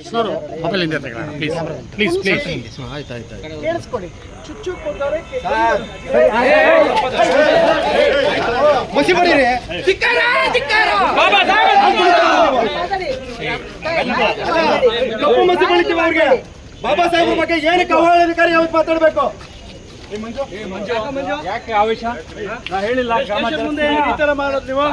ಕೃಷ್ಣವರು mobile ಇಂದ ತೆಗೆಯೋಣ please please please ಆಯ್ತು ಆಯ್ತು ಆಯ್ತು ಕೇಳಿಸ್ಕೊಡಿ. ಚುಚ್ಚು ಕೊಂದವ್ರೆ ಮುಸಿ ಬಡೀರಿ ಕಪ್ಪು ಮಸಿ ಬಳಿತೀವಿ ಅವ್ರಿಗೆ. ಬಾಬಾ ಸಾಹೇಬ್ರ ಬಗ್ಗೆ ಏನಕ್ಕೆ ಅವಳ ಅಧಿಕಾರಿ ಯಾವ್ದು ಮಾತಾಡಬೇಕು? ಯಾಕೆ ಆವೇಶ? ನಾ ಹೇಳಿಲ್ಲ ಮುಂದೆ ಈ ತರ ಮಾಡೋದು ನೀವು?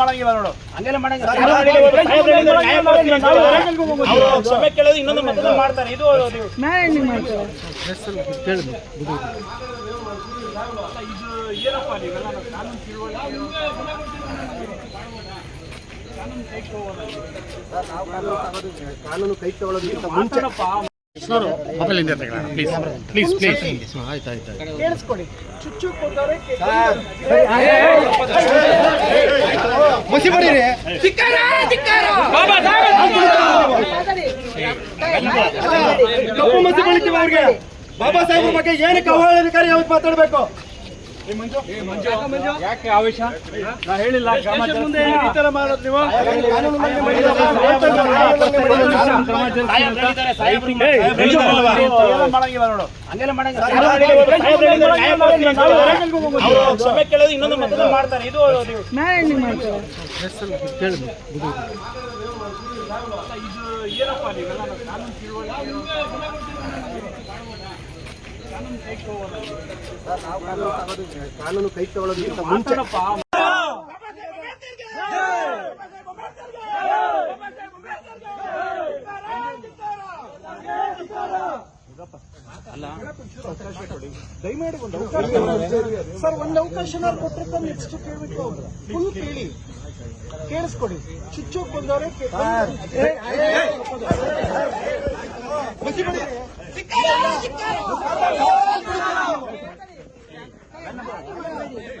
ಮಾಡಂಗಿಲ್ಲ ನೋಡು ಕೇಳೋದು ಇನ್ನೊಂದು ಮಾಡ್ತಾರೆ ಇದು ನೀವು ಏನಪ್ಪ ನೀವೆಲ್ಲ ಕಾನೂನು ಕಾನೂನು ಕೈ ತಗೊಳ್ಳೋದಕ್ಕಿಂತ ಮುಂಚೆ ಕೃಷ್ಣವರು ಮೊಬೈಲ್ ಇಂದ ತೆಗೆಯೋಣ ಪ್ಲೀಸ್ ಪ್ಲೀಸ್ ಪ್ಲೀಸ್ ಆಯ್ತು ಆಯ್ತು ಚುಚ್ಚು ಮಸಿ ಬಡೀರಿ ಕಪ್ಪು ಮಸಿ ಬಳಿತೀವಿ ಅವ್ರಿಗೆ ಬಾಬಾ ಸಾಹೇಬ್ರ ಬಗ್ಗೆ ಏನಕ್ಕೆ ಅಧಿಕಾರಿ ಯಾವತ್ತು ಮಾತಾಡಬೇಕು ಯಾಕೆ ಆವೇಶ ನಾ ಹೇಳಿಲ್ಲ ಇನ್ನೊಂದು ಮತದಾನ ಮಾಡ್ತಾರೆ ಇದು ನೀವು ಏನಪ್ಪ ನೀವೆಲ್ಲ ಕಾನೂನು ತಿಳುವಳಿಕೆ ಕಾನೂನು ಕೈ ತಗೊಳ್ಳೋದಕ್ಕಿಂತ ಮುಂಚೆ. ಸರ್ ಒಂದು ಅವಕಾಶ ಕೊಟ್ಟಿರ್ತ ನೆಕ್ಸ್ಟ್ ಕೇಳಬೇಕು ಫುಲ್ ಕೇಳಿ. ಕೇಳಿಸ್ಕೊಡಿ. ಚುಚ್ಚೋಕ್ ಬಂದವ್ರೆ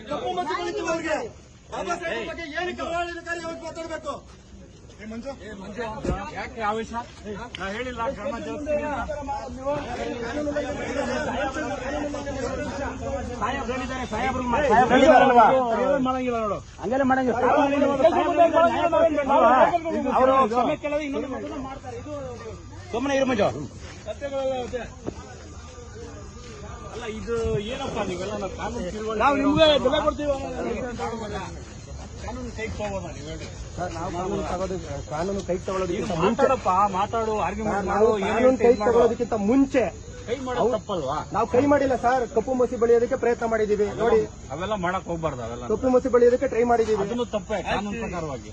ಕಪ್ಪು ಮಸಿ ಬಳಿತೀವಿ ಅವ್ರಿಗೆ ಬಗ್ಗೆ ಏನಕ್ಕೆ ಯಾವತ್ತು ಮಾತಾಡಬೇಕು? ಯಾಕೆ ಆವೇಶ ನಾ ಹೇಳಿಲ್ಲ ಗ್ರಾಮಾಂತರ ಮಾಡಂಗಿಲ್ಲ. ನೋಡು ಅವರು ಸುಮ್ಮನೆ ಇರು ಮಂಜು. ಅಲ್ಲ ಇದು ಏನಪ್ಪ ನೀವೆಲ್ಲ? ನಾವು ಕಾನೂನು ನಾವು ನಿಮ್ಗೆ ಬೆಲೆ ಕೊಡ್ತೀವಿ ಕಾನೂನು ಕೈ ನೀವು ಹೇಳಿ ಸರ್ ನಾವು ಕಾನೂನು ತಗೋದು ಕಾನೂನು ಕೈ ತಗೊಳ್ಳೋದಕ್ಕಿಂತ ಮುಂಚೆ ಮಾತಾಡಪ್ಪ ಮಾತಾಡು ಆರ್ಗ್ಯುಮೆಂಟ್ ನಾವು ಕಾನೂನು ಕೈ ತಗೊಳ್ಳೋದಕ್ಕಿಂತ ಮುಂಚೆ ಕೈ ಮಾಡೋದು ತಪ್ಪಲ್ವಾ? ನಾವು ಕೈ ಮಾಡಿಲ್ಲ ಸರ್ ಕಪ್ಪು ಮಸಿ ಬಳಿಯೋದಕ್ಕೆ ಪ್ರಯತ್ನ ಮಾಡಿದೀವಿ ನೋಡಿ ಅವೆಲ್ಲ ಮಾಡಕ್ ಹೋಗ್ಬಾರ್ದು ಅವೆಲ್ಲ. ಕಪ್ಪು ಮಸಿ ಬಳಿಯೋದಕ್ಕೆ ಟ್ರೈ ಮಾಡಿದೀವಿ ಅದನ್ನು ತಪ್ಪೇ ಕಾನೂನು ಪ್ರಕಾರವಾಗಿ.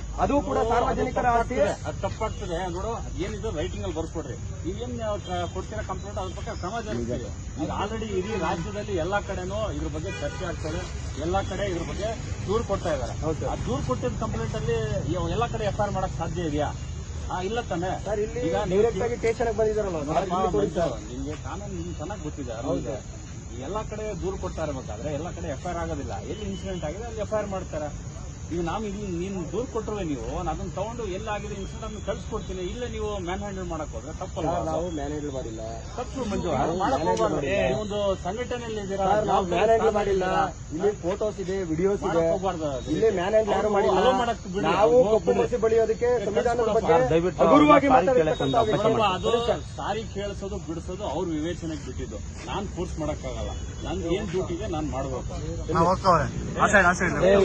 ಅದು ಕೂಡ ಸಾರ್ವಜನಿಕರ ಆಸ್ತಿ ಅದು ತಪ್ಪಾಗ್ತದೆ. ನೋಡು ಏನಿದೆ? ರೈಟಿಂಗ್ ಅಲ್ಲಿ ಬರ್ಸ್ಕೊಡ್ರಿ. ನೀವೇನ್ ಕೊಡ್ತೀರಾ ಕಂಪ್ಲೇಂಟ್ ಅದ್ರ ಪಕ್ಕ ಕ್ರಮ ಜರುಗಿಸ್ತೀವಿ. ಈಗ. ಆಲ್ರೆಡಿ ಇಡೀ ರಾಜ್ಯದಲ್ಲಿ ಎಲ್ಲಾ ಕಡೆನೂ ಇದ್ರ ಬಗ್ಗೆ ಚರ್ಚೆ ಆಗ್ತದೆ. ಎಲ್ಲಾ ಕಡೆ ಇದ್ರ ಬಗ್ಗೆ ದೂರು ಕೊಡ್ತಾ ಇದಾರೆ. ಆ ದೂರು ಕೊಟ್ಟಿದ್ದ ಕಂಪ್ಲೇಂಟ್ ಅಲ್ಲಿ ಎಲ್ಲಾ ಕಡೆ ಎಫ್ ಆರ್ ಮಾಡಕ್ ಸಾಧ್ಯ ಇದೆಯಾ? ಇಲ್ಲ ತಾನೆ. ಸರ್ ಇಲ್ಲಿ ಈಗ ಡೈರೆಕ್ಟ್ ಆಗಿ ಸ್ಟೇಷನ್ ನಿಮ್ಗೆ ಕಾನೂನು ನಿಮ್ಗೆ ಚೆನ್ನಾಗಿ ಗೊತ್ತಿದೆ. ಎಲ್ಲಾ ಕಡೆ ದೂರು ಕೊಡ್ತಾ ಇರ್ಬೇಕಾದ್ರೆ ಎಲ್ಲಾ ಕಡೆ ಎಫ್ ಆಗೋದಿಲ್ಲ. ಎಲ್ಲಿ ಇನ್ಸಿಡೆಂಟ್ ಆಗಿದೆ ಅಲ್ಲಿ ಎಫ್ ಮಾಡ್ತಾರೆ. ಈಗ ನಾವು ಇಲ್ಲಿ ನೀನು ದೂರು ಕೊಟ್ಟರೆ ನೀವು? ನಾನು ಅದನ್ನ ತಗೊಂಡು ಎಲ್ಲಾಗಿದೆ ಇನ್ಸಿಡೆಂಟ್ ಅನ್ನು ಕಳ್ಸಿಕೊಡ್ತೀನಿ. ಇಲ್ಲ ನೀವು ಮ್ಯಾನ್ ಹ್ಯಾಂಡಲ್ ಮಾಡಕ್ ಹೋದ್ರೆ ತಪ್ಪಲ್ಲ ನಾವು ಮ್ಯಾನ್ ಹ್ಯಾಂಡಲ್ ಮಾಡಿಲ್ಲ. ತಪ್ಪು ಮಂಜು. ಒಂದು ಮಾಡಕ್ ಹೋಗ್ಬಾರ್ದು. ನೀವೊಂದು ಸಂಘಟನೆಯಲ್ಲಿ ಇದ್ದೀರಾ? ನಾವು ಮ್ಯಾನ್ ಮ್ಯಾನೇಜ್ ಮಾಡಿಲ್ಲ. ಇಲ್ಲಿ ಫೋಟೋಸ್ ಇದೆ ವಿಡಿಯೋಸ್ ಇದೆ. ಇಲ್ಲಿ ಮ್ಯಾನ್ ಹ್ಯಾಂಡಲ್ ಯಾರು ಮಾಡಿಲ್ಲ. ನಾವು ಕಪ್ಪು. ಮಸಿ ಬಳಿಯೋದಕ್ಕೆ ಸಂವಿಧಾನದ ಬಗ್ಗೆ ಹಗುರವಾಗಿ ಅದು ಸಾರಿ ಕೇಳಿಸೋದು ಬಿಡಿಸೋದು ಅವ್ರ ವಿವೇಚನೆಗೆ ಬಿಟ್ಟಿದ್ದು. ನಾನ್ ಫೋರ್ಸ್ ಮಾಡಕ್ಕಾಗಲ್ಲ. ನಂದು ಏನ್ ಡ್ಯೂಟಿಗೆ ನಾನ್ ಮಾಡ್ಬೇಕು.